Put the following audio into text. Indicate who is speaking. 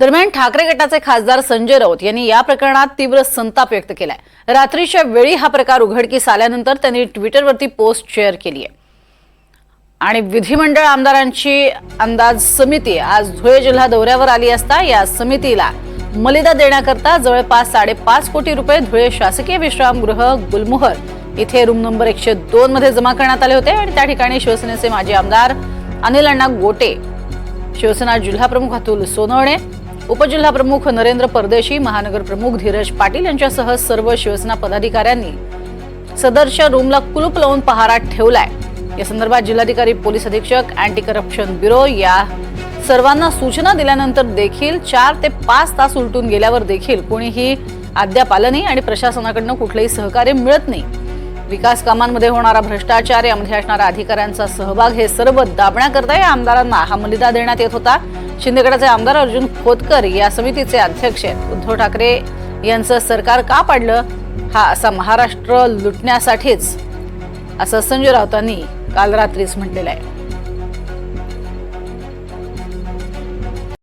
Speaker 1: दरम्यान ठाकरे गटाचे खासदार संजय राऊत यांनी या प्रकरणात तीव्र संताप व्यक्त केलाय. रात्रीच्या वेळी हा प्रकार उघडकीस आल्यानंतर त्यांनी ट्विटरवरती पोस्ट शेअर केली आहे आणि विधिमंडळ आमदारांची अंदाज समिती आज धुळे जिल्हा दौऱ्यावर आली असता या समितीला मलिदा देण्याकरता जवळपास साडेपाच कोटी रुपये धुळे शासकीय विश्रामगृह गुलमोहर इथे रूम नंबर एकशे दोन मध्ये जमा करण्यात आले होते. आणि त्या ठिकाणी शिवसेनेचे माजी आमदार अनिल अण्णा गोटे शिवसेना जिल्हाप्रमुख अतुल सोनवणे उपजिल्हा प्रमुख नरेंद्र परदेशी महानगर प्रमुख धीरज पाटील यांच्यासह सर्व शिवसेना पदाधिकाऱ्यांनी सदरच्या रूमला कुलूप लावून पहारात ठेवलाय. या संदर्भात जिल्हाधिकारी पोलीस अधीक्षक अँटी करप्शन ब्युरो या सर्वांना सूचना दिल्यानंतर देखील चार ते पाच तास उलटून गेल्यावर देखील कोणीही अद्याप आलं नाही आणि प्रशासनाकडनं कुठलंही सहकार्य मिळत नाही. विकास कामांमध्ये होणारा भ्रष्टाचार यामध्ये असणारा अधिकाऱ्यांचा सहभाग हे सर्व दाबण्याकरता या आमदारांना हा मलिदा देण्यात येत होता. शिंदेगडाचे आमदार अर्जुन खोतकर या समितीचे अध्यक्ष आहेत. उद्धव ठाकरे यांचं सरकार का पाडलं? हा असा महाराष्ट्र लुटण्यासाठीच असं संजय राऊतांनी काल रात्रीच म्हटलेलं आहे.